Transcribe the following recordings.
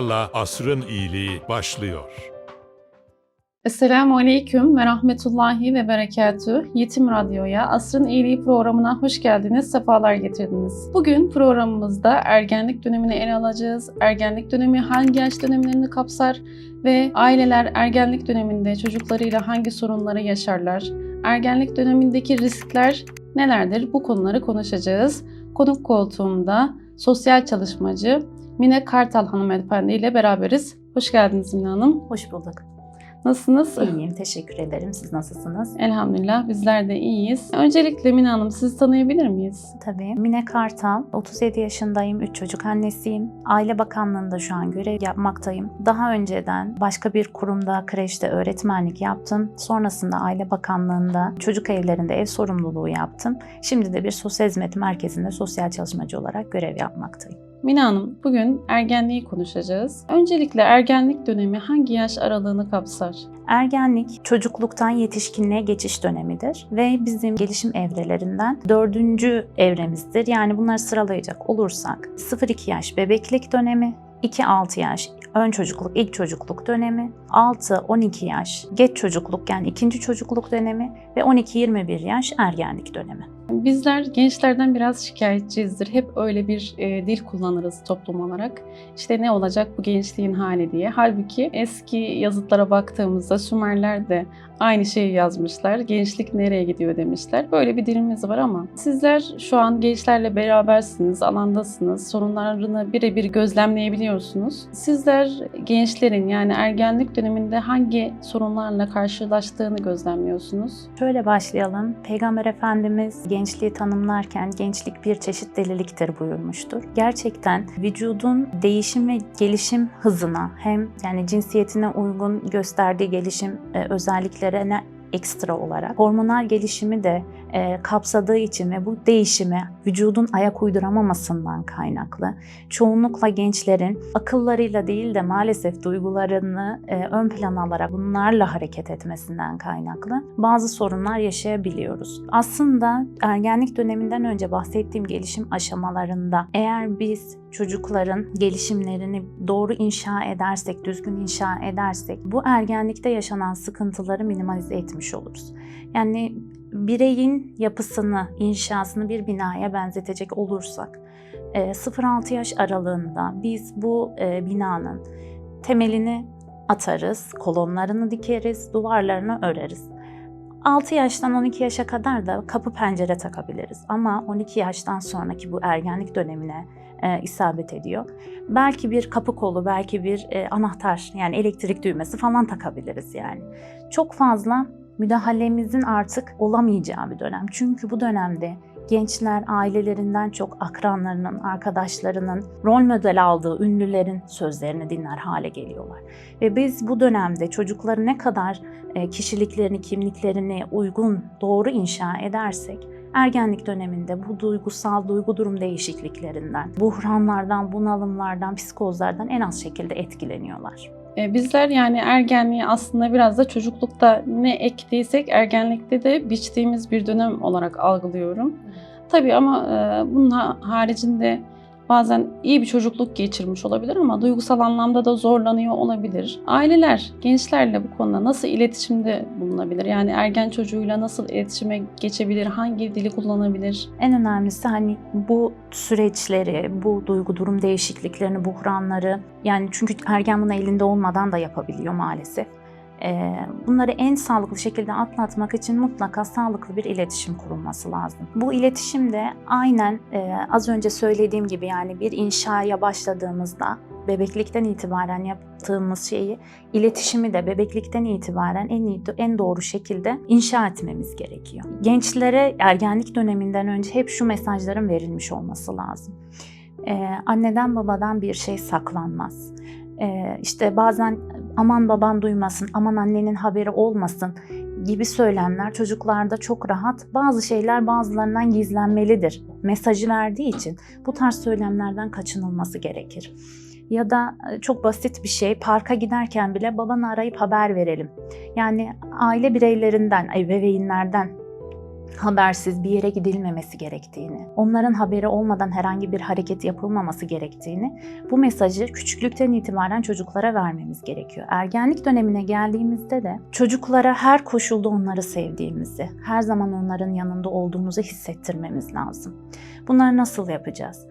sorularla asrın iyiliği başlıyor. Esselamu Aleyküm ve Rahmetullahi ve Berekatü. Yetim Radyo'ya Asrın İyiliği programına hoş geldiniz, sefalar getirdiniz. Bugün programımızda ergenlik dönemini ele alacağız. Ergenlik dönemi hangi yaş dönemlerini kapsar ve aileler ergenlik döneminde çocuklarıyla hangi sorunları yaşarlar? Ergenlik dönemindeki riskler nelerdir? Bu konuları konuşacağız. Konuk koltuğumda sosyal çalışmacı Mine Kartal hanımefendi ile beraberiz. Hoş geldiniz Mine Hanım. Hoş bulduk. Nasılsınız? İyiyim, teşekkür ederim. Siz nasılsınız? Elhamdülillah bizler de iyiyiz. Öncelikle Mine Hanım sizi tanıyabilir miyiz? Tabii. Mine Kartal, 37 yaşındayım, 3 çocuk annesiyim. Aile Bakanlığı'nda şu an görev yapmaktayım. Daha önceden başka bir kurumda, kreşte öğretmenlik yaptım. Sonrasında Aile Bakanlığı'nda çocuk evlerinde ev sorumluluğu yaptım. Şimdi de bir sosyal hizmet merkezinde sosyal çalışmacı olarak görev yapmaktayım. Mine Hanım bugün ergenliği konuşacağız. Öncelikle ergenlik dönemi hangi yaş aralığını kapsar? Ergenlik çocukluktan yetişkinliğe geçiş dönemidir ve bizim gelişim evrelerinden dördüncü evremizdir. Yani bunları sıralayacak olursak 0-2 yaş bebeklik dönemi, 2-6 yaş ön çocukluk, ilk çocukluk dönemi, 6-12 yaş geç çocukluk yani ikinci çocukluk dönemi ve 12-21 yaş ergenlik dönemi. Bizler gençlerden biraz şikayetçiyizdir. Hep öyle bir e, dil kullanırız toplum olarak. İşte ne olacak bu gençliğin hali diye. Halbuki eski yazıtlara baktığımızda Sümerler de aynı şeyi yazmışlar. Gençlik nereye gidiyor demişler. Böyle bir dilimiz var ama sizler şu an gençlerle berabersiniz, alandasınız. Sorunlarını birebir gözlemleyebiliyorsunuz. Sizler gençlerin yani ergenlik döneminde hangi sorunlarla karşılaştığını gözlemliyorsunuz? Şöyle başlayalım. Peygamber Efendimiz gençliği tanımlarken gençlik bir çeşit deliliktir buyurmuştur. Gerçekten vücudun değişim ve gelişim hızına hem yani cinsiyetine uygun gösterdiği gelişim e, özelliklerine ekstra olarak hormonal gelişimi de e, kapsadığı için ve bu değişime vücudun ayak uyduramamasından kaynaklı çoğunlukla gençlerin akıllarıyla değil de maalesef duygularını e, ön plana alarak bunlarla hareket etmesinden kaynaklı bazı sorunlar yaşayabiliyoruz. Aslında ergenlik döneminden önce bahsettiğim gelişim aşamalarında eğer biz çocukların gelişimlerini doğru inşa edersek, düzgün inşa edersek bu ergenlikte yaşanan sıkıntıları minimalize etmiş oluruz. Yani bireyin yapısını, inşasını bir binaya benzetecek olursak, 0-6 yaş aralığında biz bu binanın temelini atarız, kolonlarını dikeriz, duvarlarını öreriz. 6 yaştan 12 yaşa kadar da kapı pencere takabiliriz. Ama 12 yaştan sonraki bu ergenlik dönemine e, isabet ediyor. Belki bir kapı kolu, belki bir e, anahtar yani elektrik düğmesi falan takabiliriz yani. Çok fazla müdahalemizin artık olamayacağı bir dönem. Çünkü bu dönemde gençler ailelerinden çok akranlarının, arkadaşlarının, rol model aldığı ünlülerin sözlerini dinler hale geliyorlar. Ve biz bu dönemde çocukları ne kadar e, kişiliklerini, kimliklerini uygun, doğru inşa edersek ergenlik döneminde bu duygusal duygu durum değişikliklerinden, buhranlardan, bunalımlardan, psikozlardan en az şekilde etkileniyorlar. E, bizler yani ergenliği aslında biraz da çocuklukta ne ektiysek ergenlikte de biçtiğimiz bir dönem olarak algılıyorum. Tabii ama e, bunun haricinde bazen iyi bir çocukluk geçirmiş olabilir ama duygusal anlamda da zorlanıyor olabilir. Aileler gençlerle bu konuda nasıl iletişimde bulunabilir? Yani ergen çocuğuyla nasıl iletişime geçebilir? Hangi dili kullanabilir? En önemlisi hani bu süreçleri, bu duygu durum değişikliklerini, buhranları yani çünkü ergen bunu elinde olmadan da yapabiliyor maalesef. Bunları en sağlıklı şekilde atlatmak için mutlaka sağlıklı bir iletişim kurulması lazım. Bu iletişim de aynen az önce söylediğim gibi yani bir inşaya başladığımızda bebeklikten itibaren yaptığımız şeyi iletişimi de bebeklikten itibaren en iyi, en doğru şekilde inşa etmemiz gerekiyor. Gençlere ergenlik döneminden önce hep şu mesajların verilmiş olması lazım. Ee, anneden babadan bir şey saklanmaz. Ee, işte bazen aman baban duymasın, aman annenin haberi olmasın gibi söylemler çocuklarda çok rahat bazı şeyler bazılarından gizlenmelidir mesajı verdiği için bu tarz söylemlerden kaçınılması gerekir. Ya da çok basit bir şey parka giderken bile babanı arayıp haber verelim. Yani aile bireylerinden, ebeveynlerden habersiz bir yere gidilmemesi gerektiğini, onların haberi olmadan herhangi bir hareket yapılmaması gerektiğini bu mesajı küçüklükten itibaren çocuklara vermemiz gerekiyor. Ergenlik dönemine geldiğimizde de çocuklara her koşulda onları sevdiğimizi, her zaman onların yanında olduğumuzu hissettirmemiz lazım. Bunları nasıl yapacağız?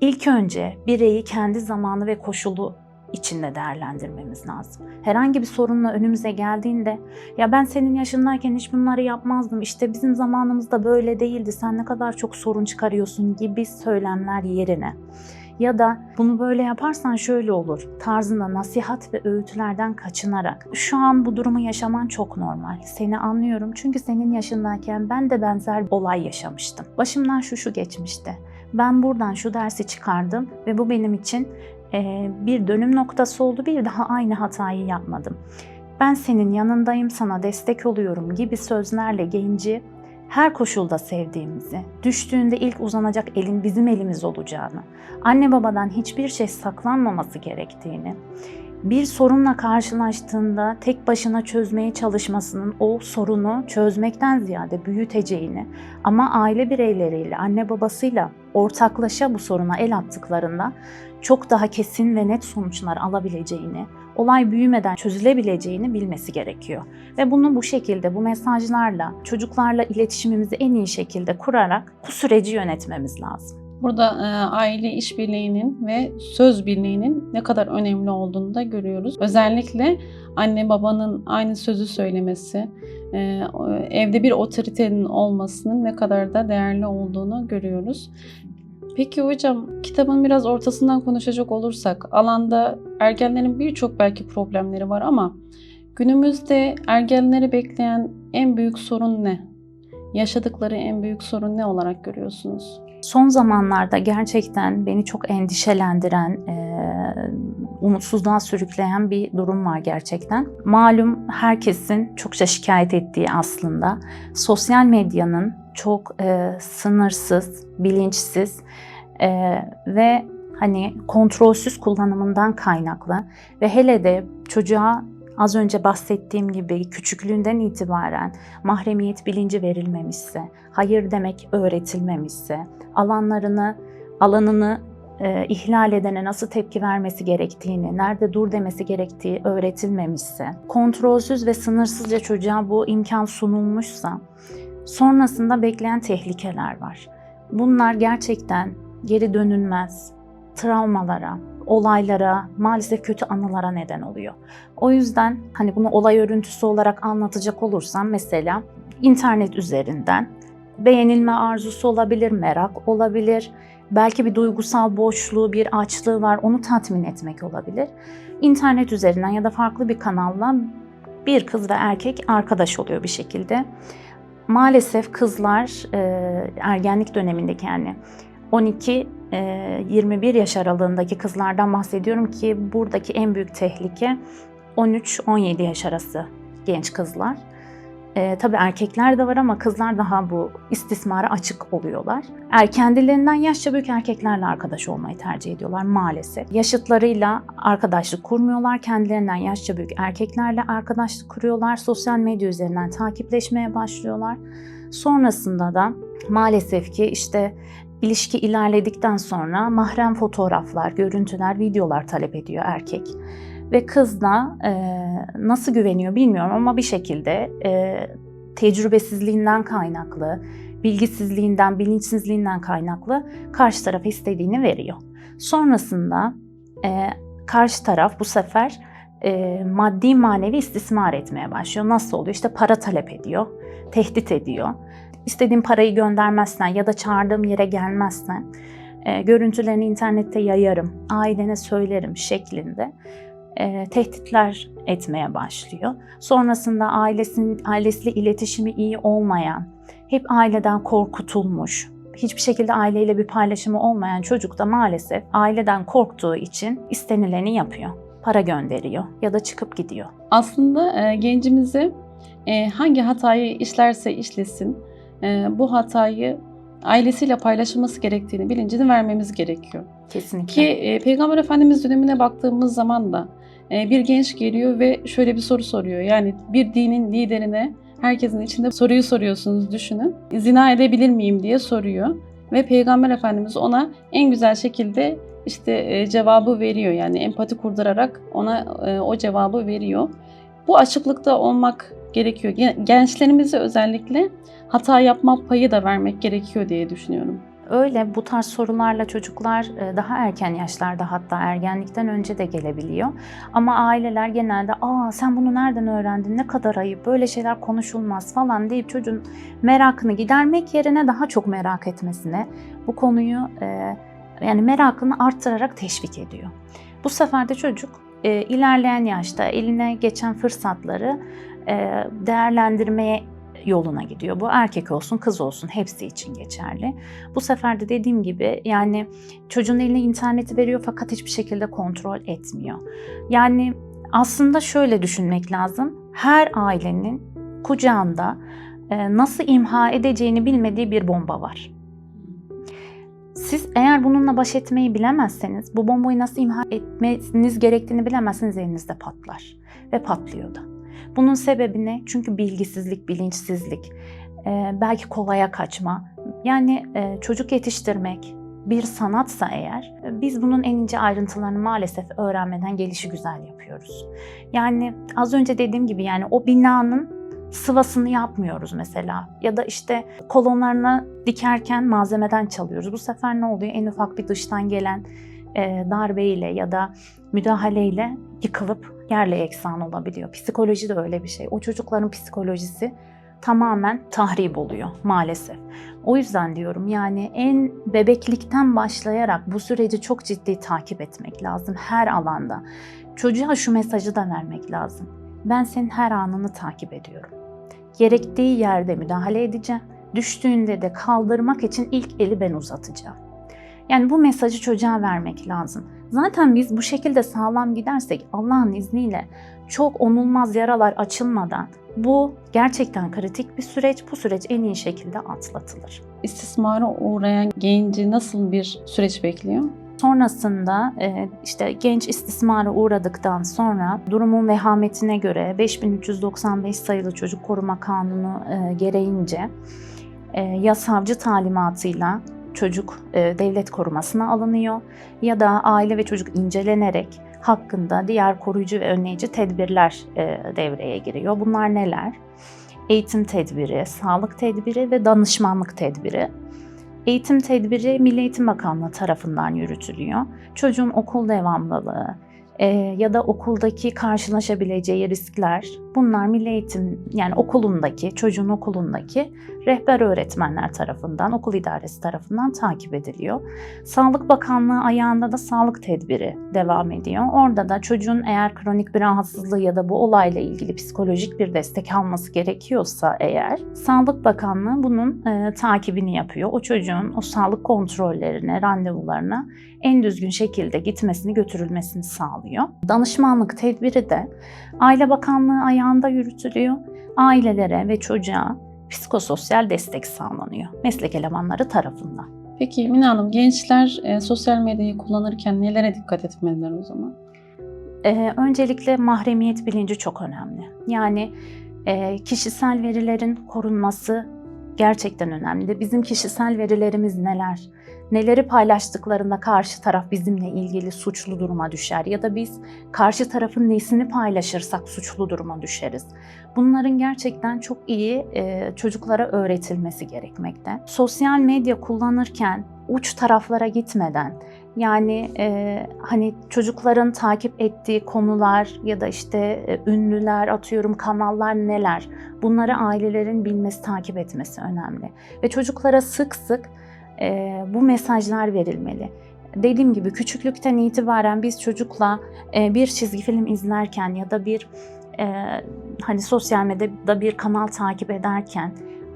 İlk önce bireyi kendi zamanı ve koşulu içinde değerlendirmemiz lazım. Herhangi bir sorunla önümüze geldiğinde ya ben senin yaşındayken hiç bunları yapmazdım işte bizim zamanımızda böyle değildi sen ne kadar çok sorun çıkarıyorsun gibi söylemler yerine ya da bunu böyle yaparsan şöyle olur tarzında nasihat ve öğütlerden kaçınarak şu an bu durumu yaşaman çok normal. Seni anlıyorum çünkü senin yaşındayken ben de benzer olay yaşamıştım. Başımdan şu şu geçmişti. Ben buradan şu dersi çıkardım ve bu benim için bir dönüm noktası oldu. Bir daha aynı hatayı yapmadım. Ben senin yanındayım, sana destek oluyorum gibi sözlerle genci her koşulda sevdiğimizi, düştüğünde ilk uzanacak elin bizim elimiz olacağını, anne babadan hiçbir şey saklanmaması gerektiğini, bir sorunla karşılaştığında tek başına çözmeye çalışmasının o sorunu çözmekten ziyade büyüteceğini ama aile bireyleriyle, anne babasıyla ortaklaşa bu soruna el attıklarında çok daha kesin ve net sonuçlar alabileceğini, olay büyümeden çözülebileceğini bilmesi gerekiyor. Ve bunu bu şekilde, bu mesajlarla, çocuklarla iletişimimizi en iyi şekilde kurarak bu süreci yönetmemiz lazım. Burada e, aile işbirliğinin ve söz birliğinin ne kadar önemli olduğunu da görüyoruz. Özellikle anne babanın aynı sözü söylemesi, e, evde bir otoritenin olmasının ne kadar da değerli olduğunu görüyoruz. Peki hocam, kitabın biraz ortasından konuşacak olursak, alanda ergenlerin birçok belki problemleri var ama günümüzde ergenleri bekleyen en büyük sorun ne? Yaşadıkları en büyük sorun ne olarak görüyorsunuz? Son zamanlarda gerçekten beni çok endişelendiren, e, umutsuzluğa sürükleyen bir durum var gerçekten. Malum herkesin çokça şikayet ettiği aslında sosyal medyanın çok e, sınırsız, bilinçsiz e, ve hani kontrolsüz kullanımından kaynaklı. Ve hele de çocuğa az önce bahsettiğim gibi küçüklüğünden itibaren mahremiyet bilinci verilmemişse, hayır demek öğretilmemişse, alanlarını, alanını e, ihlal edene nasıl tepki vermesi gerektiğini, nerede dur demesi gerektiği öğretilmemişse, kontrolsüz ve sınırsızca çocuğa bu imkan sunulmuşsa, sonrasında bekleyen tehlikeler var. Bunlar gerçekten geri dönülmez travmalara, olaylara, maalesef kötü anılara neden oluyor. O yüzden hani bunu olay örüntüsü olarak anlatacak olursam mesela internet üzerinden beğenilme arzusu olabilir, merak olabilir, belki bir duygusal boşluğu, bir açlığı var, onu tatmin etmek olabilir. İnternet üzerinden ya da farklı bir kanalla bir kız ve erkek arkadaş oluyor bir şekilde. Maalesef kızlar e, ergenlik dönemindeki yani 12 21 yaş aralığındaki kızlardan bahsediyorum ki buradaki en büyük tehlike 13-17 yaş arası genç kızlar. E, tabii erkekler de var ama kızlar daha bu istismara açık oluyorlar. Er, kendilerinden yaşça büyük erkeklerle arkadaş olmayı tercih ediyorlar maalesef. Yaşıtlarıyla arkadaşlık kurmuyorlar. Kendilerinden yaşça büyük erkeklerle arkadaşlık kuruyorlar. Sosyal medya üzerinden takipleşmeye başlıyorlar. Sonrasında da maalesef ki işte İlişki ilerledikten sonra mahrem fotoğraflar, görüntüler, videolar talep ediyor erkek. Ve kız da e, nasıl güveniyor bilmiyorum ama bir şekilde e, tecrübesizliğinden kaynaklı, bilgisizliğinden, bilinçsizliğinden kaynaklı karşı taraf istediğini veriyor. Sonrasında e, karşı taraf bu sefer e, maddi manevi istismar etmeye başlıyor. Nasıl oluyor? İşte para talep ediyor, tehdit ediyor istediğim parayı göndermezsen ya da çağırdığım yere gelmezsen e, görüntülerini internette yayarım, ailene söylerim şeklinde e, tehditler etmeye başlıyor. Sonrasında ailesinin ailesiyle iletişimi iyi olmayan, hep aileden korkutulmuş, hiçbir şekilde aileyle bir paylaşımı olmayan çocuk da maalesef aileden korktuğu için istenileni yapıyor. Para gönderiyor ya da çıkıp gidiyor. Aslında e, gencimizi e, hangi hatayı işlerse işlesin, e, bu hatayı ailesiyle paylaşılması gerektiğini bilincini vermemiz gerekiyor. Kesinlikle. Ki e, Peygamber Efendimiz dönemine baktığımız zaman da bir genç geliyor ve şöyle bir soru soruyor. Yani bir dinin liderine herkesin içinde soruyu soruyorsunuz düşünün. Zina edebilir miyim diye soruyor. Ve Peygamber Efendimiz ona en güzel şekilde işte e, cevabı veriyor. Yani empati kurdurarak ona e, o cevabı veriyor. Bu açıklıkta olmak gerekiyor. Gen- Gençlerimize özellikle hata yapma payı da vermek gerekiyor diye düşünüyorum. Öyle bu tarz sorularla çocuklar e, daha erken yaşlarda hatta ergenlikten önce de gelebiliyor. Ama aileler genelde aa sen bunu nereden öğrendin ne kadar ayıp böyle şeyler konuşulmaz falan deyip çocuğun merakını gidermek yerine daha çok merak etmesine bu konuyu e, yani merakını arttırarak teşvik ediyor. Bu sefer de çocuk e, ilerleyen yaşta eline geçen fırsatları değerlendirmeye yoluna gidiyor. Bu erkek olsun kız olsun hepsi için geçerli. Bu sefer de dediğim gibi yani çocuğun eline interneti veriyor fakat hiçbir şekilde kontrol etmiyor. Yani aslında şöyle düşünmek lazım. Her ailenin kucağında e, nasıl imha edeceğini bilmediği bir bomba var. Siz eğer bununla baş etmeyi bilemezseniz, bu bombayı nasıl imha etmeniz gerektiğini bilemezseniz elinizde patlar. Ve patlıyor da. Bunun sebebi ne? Çünkü bilgisizlik, bilinçsizlik, e, belki kolaya kaçma. Yani e, çocuk yetiştirmek bir sanatsa eğer, biz bunun en ince ayrıntılarını maalesef öğrenmeden gelişi güzel yapıyoruz. Yani az önce dediğim gibi yani o binanın sıvasını yapmıyoruz mesela. Ya da işte kolonlarını dikerken malzemeden çalıyoruz. Bu sefer ne oluyor? En ufak bir dıştan gelen darbeyle ya da müdahaleyle yıkılıp yerle eksan olabiliyor. Psikoloji de öyle bir şey. O çocukların psikolojisi tamamen tahrip oluyor maalesef. O yüzden diyorum yani en bebeklikten başlayarak bu süreci çok ciddi takip etmek lazım her alanda. Çocuğa şu mesajı da vermek lazım. Ben senin her anını takip ediyorum. Gerektiği yerde müdahale edeceğim. Düştüğünde de kaldırmak için ilk eli ben uzatacağım. Yani bu mesajı çocuğa vermek lazım. Zaten biz bu şekilde sağlam gidersek Allah'ın izniyle çok onulmaz yaralar açılmadan bu gerçekten kritik bir süreç. Bu süreç en iyi şekilde atlatılır. İstismara uğrayan genci nasıl bir süreç bekliyor? Sonrasında e, işte genç istismara uğradıktan sonra durumun vehametine göre 5395 sayılı Çocuk Koruma Kanunu e, gereğince e, ya savcı talimatıyla çocuk e, devlet korumasına alınıyor ya da aile ve çocuk incelenerek hakkında diğer koruyucu ve önleyici tedbirler e, devreye giriyor. Bunlar neler? Eğitim tedbiri, sağlık tedbiri ve danışmanlık tedbiri. Eğitim tedbiri Milli Eğitim Bakanlığı tarafından yürütülüyor. Çocuğun okul devamlılığı e, ya da okuldaki karşılaşabileceği riskler bunlar Milli Eğitim yani okulundaki, çocuğun okulundaki rehber öğretmenler tarafından, okul idaresi tarafından takip ediliyor. Sağlık Bakanlığı ayağında da sağlık tedbiri devam ediyor. Orada da çocuğun eğer kronik bir rahatsızlığı ya da bu olayla ilgili psikolojik bir destek alması gerekiyorsa eğer Sağlık Bakanlığı bunun e, takibini yapıyor. O çocuğun o sağlık kontrollerine, randevularına en düzgün şekilde gitmesini, götürülmesini sağlıyor. Danışmanlık tedbiri de Aile Bakanlığı ayağında yürütülüyor. Ailelere ve çocuğa psikososyal destek sağlanıyor meslek elemanları tarafından. Peki Mine Hanım, gençler e, sosyal medyayı kullanırken nelere dikkat etmeliler o zaman? Ee, öncelikle mahremiyet bilinci çok önemli. Yani e, kişisel verilerin korunması gerçekten önemli. Bizim kişisel verilerimiz neler? Neleri paylaştıklarında karşı taraf bizimle ilgili suçlu duruma düşer ya da biz karşı tarafın nesini paylaşırsak suçlu duruma düşeriz. Bunların gerçekten çok iyi e, çocuklara öğretilmesi gerekmekte. Sosyal medya kullanırken uç taraflara gitmeden yani e, hani çocukların takip ettiği konular ya da işte e, ünlüler atıyorum kanallar neler bunları ailelerin bilmesi takip etmesi önemli ve çocuklara sık sık bu mesajlar verilmeli. Dediğim gibi küçüklükten itibaren biz çocukla e, bir çizgi film izlerken ya da bir e, hani sosyal medyada bir kanal takip ederken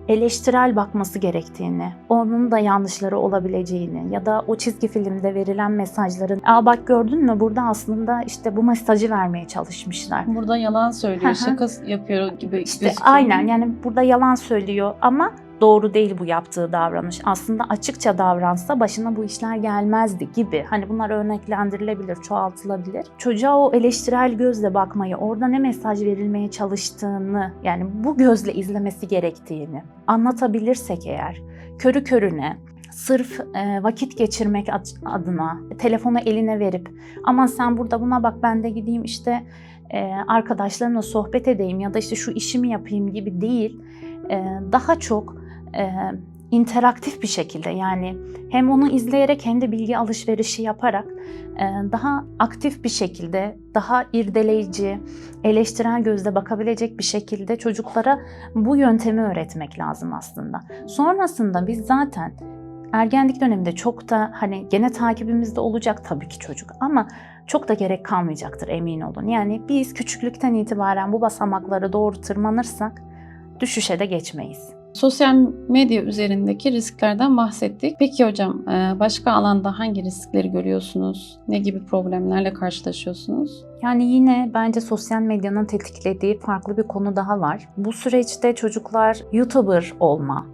eleştirel bakması gerektiğini, onun da yanlışları olabileceğini ya da o çizgi filmde verilen mesajların "Aa bak gördün mü burada aslında işte bu mesajı vermeye çalışmışlar." Burada yalan söylüyor, şaka yapıyor gibi İşte gözüküyor. aynen yani burada yalan söylüyor ama doğru değil bu yaptığı davranış. Aslında açıkça davransa başına bu işler gelmezdi gibi. Hani bunlar örneklendirilebilir, çoğaltılabilir. Çocuğa o eleştirel gözle bakmayı, orada ne mesaj verilmeye çalıştığını, yani bu gözle izlemesi gerektiğini anlatabilirsek eğer, körü körüne sırf e, vakit geçirmek ad- adına telefonu eline verip ama sen burada buna bak ben de gideyim işte e, arkadaşlarımla sohbet edeyim ya da işte şu işimi yapayım gibi değil. E, daha çok e, interaktif bir şekilde yani hem onu izleyerek hem de bilgi alışverişi yaparak e, daha aktif bir şekilde, daha irdeleyici, eleştirel gözle bakabilecek bir şekilde çocuklara bu yöntemi öğretmek lazım aslında. Sonrasında biz zaten ergenlik döneminde çok da hani gene takibimizde olacak tabii ki çocuk ama çok da gerek kalmayacaktır emin olun. Yani biz küçüklükten itibaren bu basamakları doğru tırmanırsak düşüşe de geçmeyiz. Sosyal medya üzerindeki risklerden bahsettik. Peki hocam e, başka alanda hangi riskleri görüyorsunuz? Ne gibi problemlerle karşılaşıyorsunuz? Yani yine bence sosyal medyanın tetiklediği farklı bir konu daha var. Bu süreçte çocuklar YouTuber olma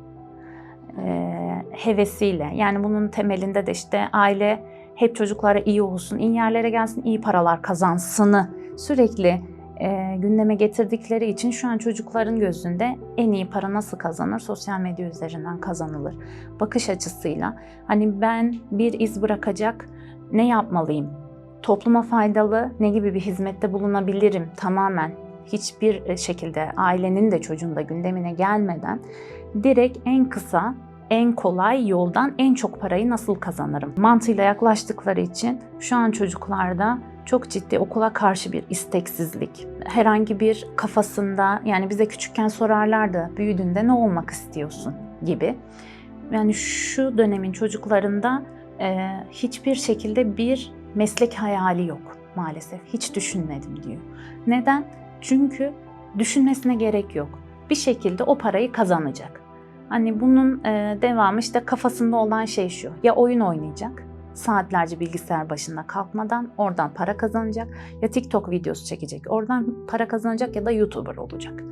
e, hevesiyle yani bunun temelinde de işte aile hep çocuklara iyi olsun, iyi yerlere gelsin, iyi paralar kazansını sürekli e, gündeme getirdikleri için şu an çocukların gözünde en iyi para nasıl kazanır? Sosyal medya üzerinden kazanılır. Bakış açısıyla hani ben bir iz bırakacak ne yapmalıyım? Topluma faydalı ne gibi bir hizmette bulunabilirim tamamen hiçbir şekilde ailenin de çocuğun da gündemine gelmeden direkt en kısa en kolay yoldan en çok parayı nasıl kazanırım mantığıyla yaklaştıkları için şu an çocuklarda çok ciddi okula karşı bir isteksizlik, herhangi bir kafasında yani bize küçükken sorarlardı büyüdüğünde ne olmak istiyorsun gibi. Yani şu dönemin çocuklarında e, hiçbir şekilde bir meslek hayali yok maalesef. Hiç düşünmedim diyor. Neden? Çünkü düşünmesine gerek yok. Bir şekilde o parayı kazanacak. Hani bunun e, devamı işte kafasında olan şey şu. Ya oyun oynayacak, saatlerce bilgisayar başında kalkmadan oradan para kazanacak. Ya TikTok videosu çekecek, oradan para kazanacak ya da YouTuber olacak.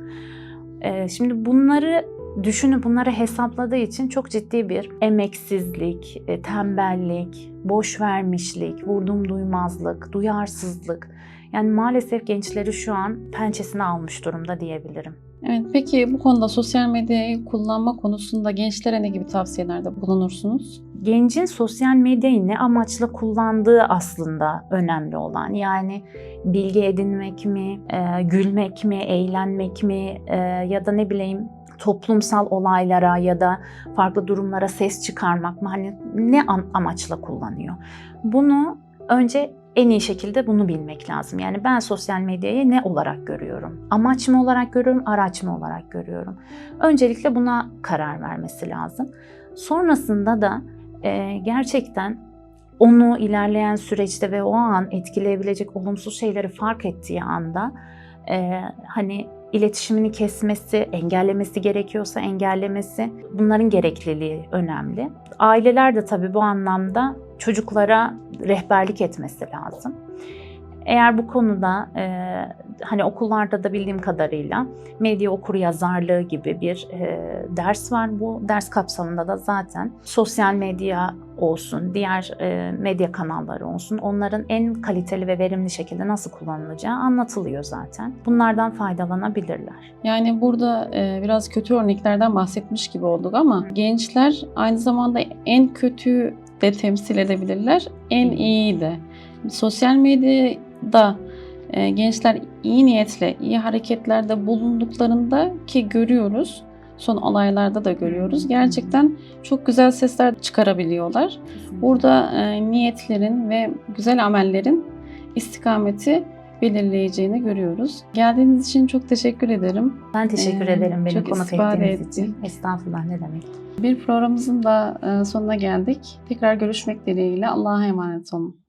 E, şimdi bunları düşünüp bunları hesapladığı için çok ciddi bir emeksizlik, e, tembellik, boş vermişlik, vurdum duymazlık, duyarsızlık. Yani maalesef gençleri şu an pençesine almış durumda diyebilirim. Evet, peki bu konuda sosyal medyayı kullanma konusunda gençlere ne gibi tavsiyelerde bulunursunuz? Gencin sosyal medyayı ne amaçla kullandığı aslında önemli olan. Yani bilgi edinmek mi, e, gülmek mi, eğlenmek mi e, ya da ne bileyim toplumsal olaylara ya da farklı durumlara ses çıkarmak mı? Hani ne am- amaçla kullanıyor? Bunu önce en iyi şekilde bunu bilmek lazım. Yani ben sosyal medyayı ne olarak görüyorum? Amaç mı olarak görüyorum, araç mı olarak görüyorum? Öncelikle buna karar vermesi lazım. Sonrasında da e, gerçekten onu ilerleyen süreçte ve o an etkileyebilecek olumsuz şeyleri fark ettiği anda e, hani iletişimini kesmesi, engellemesi gerekiyorsa engellemesi bunların gerekliliği önemli. Aileler de tabii bu anlamda çocuklara rehberlik etmesi lazım. Eğer bu konuda e, hani okullarda da bildiğim kadarıyla medya okur yazarlığı gibi bir e, ders var. Bu ders kapsamında da zaten sosyal medya olsun, diğer e, medya kanalları olsun onların en kaliteli ve verimli şekilde nasıl kullanılacağı anlatılıyor zaten. Bunlardan faydalanabilirler. Yani burada e, biraz kötü örneklerden bahsetmiş gibi olduk ama gençler aynı zamanda en kötüyü de temsil edebilirler, en iyiyi de. Sosyal medyada e, gençler iyi niyetle, iyi hareketlerde bulunduklarında ki görüyoruz, son olaylarda da görüyoruz. Gerçekten çok güzel sesler çıkarabiliyorlar. Burada e, niyetlerin ve güzel amellerin istikameti belirleyeceğini görüyoruz. Geldiğiniz için çok teşekkür ederim. Ben teşekkür Ee, ederim beni çok konuk ettiğiniz için. Estağfurullah ne demek. Bir programımızın da e, sonuna geldik. Tekrar görüşmek dileğiyle. Allah'a emanet olun.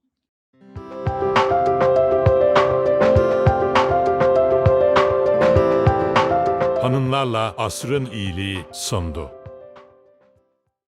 Hanımlarla asrın iyiliği sundu.